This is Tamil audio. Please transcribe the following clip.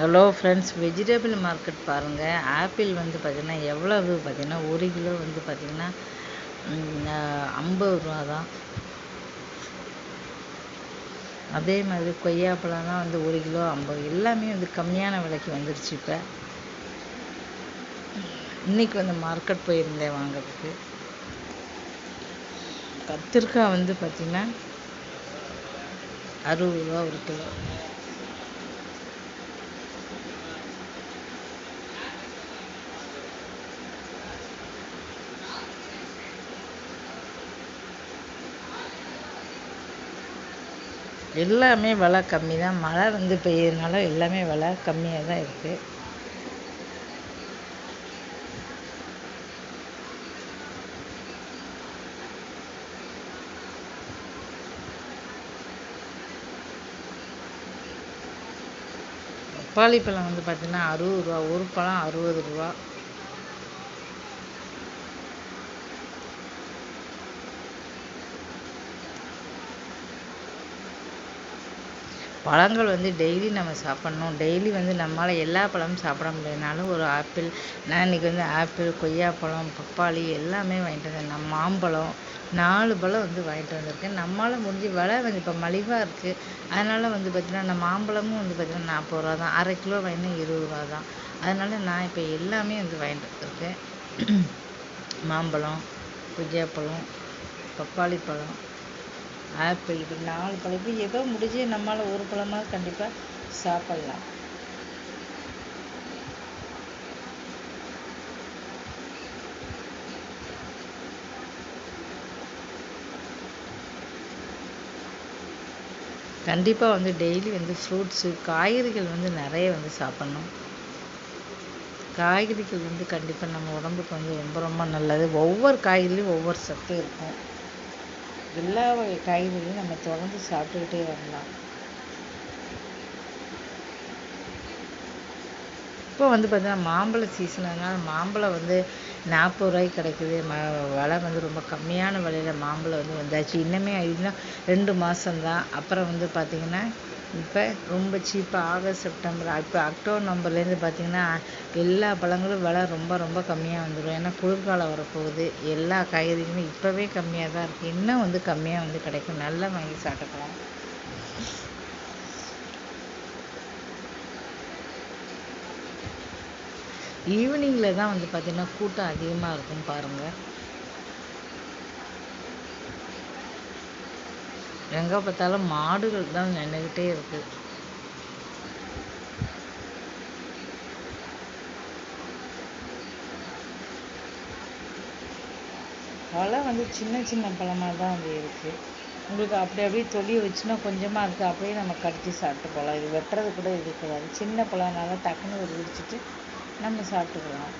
ஹலோ ஃப்ரெண்ட்ஸ் வெஜிடபிள் மார்க்கெட் பாருங்கள் ஆப்பிள் வந்து பார்த்திங்கன்னா எவ்வளவு பார்த்திங்கன்னா ஒரு கிலோ வந்து பார்த்திங்கன்னா ஐம்பது ரூபா தான் அதே மாதிரி கொய்யாப்பழம்லாம் வந்து ஒரு கிலோ ஐம்பது. எல்லாமே வந்து கம்மியான விலைக்கு வந்துருச்சு இப்போ. இன்றைக்கி வந்து மார்க்கெட் போயிருந்தேன் வாங்கிறதுக்கு. கத்திரிக்காய் வந்து பார்த்திங்கன்னா அறுபது ரூபா ஒரு கிலோ. எல்லாமே விலை கம்மி தான். மழை வந்து பெய்யறதுனால எல்லாமே விலை கம்மியாக தான் இருக்குது பப்பாளி பழம் வந்து பார்த்திங்கன்னா அறுபது ரூபா ஒரு பழம் அறுபது ரூபா. பழங்கள் வந்து டெய்லி நம்ம சாப்பிட்ணும். டெய்லி வந்து நம்மளால் எல்லா பழமும் சாப்பிட முடியாதுனாலும் ஒரு ஆப்பிள் நான் இன்றைக்கி வந்து ஆப்பிள் கொய்யாப்பழம் பப்பாளி எல்லாமே வாங்கிட்டு வந்தேன். நான் மாம்பழம் நாலு பழம் வந்து வாங்கிட்டு வந்திருக்கேன். நம்மளால் முடிஞ்சு விலை வந்து இப்போ மலிவாக இருக்குது அதனால் வந்து பார்த்திங்கன்னா அந்த மாம்பழமும் வந்து பார்த்திங்கன்னா நாற்பது ரூபா தான். அரை கிலோ வாங்கினா இருபது ரூபா தான். அதனால் நான் இப்போ எல்லாமே வந்து வாங்கிட்டு வந்திருக்கேன். மாம்பழம் கொய்யாப்பழம் பப்பாளி பழம். ஆப்பிள் இப்படி நாலு பழம் இப்படி ஏதோ முடிஞ்சு நம்மளால் ஒரு பழமாக கண்டிப்பாக சாப்பிட்லாம். கண்டிப்பாக வந்து டெய்லி வந்து ஃப்ரூட்ஸு காய்கறிகள் வந்து நிறைய வந்து சாப்பிட்ணும். காய்கறிகள் வந்து கண்டிப்பாக நம்ம உடம்புக்கு வந்து ரொம்ப ரொம்ப நல்லது. ஒவ்வொரு காய்கறிலையும் ஒவ்வொரு சத்து இருக்கும். எல்லா வகை காய்கறியும் நம்ம தொடர்ந்து சாப்பிட்டுக்கிட்டே வரலாம். இப்போ வந்து பார்த்தீங்கன்னா மாம்பழ சீசன் அதனால் மாம்பழம் வந்து நாற்பது ரூபாய்க்கு கிடைக்குது. ம விலை வந்து ரொம்ப கம்மியான விலையில் மாம்பழம் வந்து வந்தாச்சு. இன்னுமே இன்னும் ரெண்டு மாதம்தான் அப்புறம் வந்து பார்த்திங்கன்னா இப்போ ரொம்ப சீப்பாக ஆகஸ்ட் செப்டம்பர் இப்போ அக்டோபர் நவம்பர்லேருந்து பார்த்திங்கன்னா எல்லா பழங்களும் விலை ரொம்ப ரொம்ப கம்மியாக வந்துடும் ஏன்னா குளிர்காலம் வரப்போகுது. எல்லா காய்கறிகளுமே இப்போவே கம்மியாக தான் இருக்குது இன்னும் வந்து கம்மியாக வந்து கிடைக்கும். நல்லா வாங்கி சாப்பிட்டுக்கலாம். ஈவினிங்கில் தான் வந்து பார்த்திங்கன்னா கூட்டம் அதிகமாக இருக்கும் பாருங்கள் எங்கே பார்த்தாலும் மாடுகள் தான் நின்றுக்கிட்டே இருக்குது பழம் வந்து சின்ன சின்ன பழமாக தான் வந்து இருக்குது உங்களுக்கு அப்படி அப்படியே தொலியை வச்சுன்னா கொஞ்சமாக இருக்குது அப்படியே நம்ம கடிச்சு சாப்பிட்டு போகலாம். இது வெட்டுறது கூட இருக்கக்கூடாது சின்ன பழம்னால டக்குன்னு ஒரு விரிச்சிட்டு நம்ம சாப்பிட்டுக்கலாம்.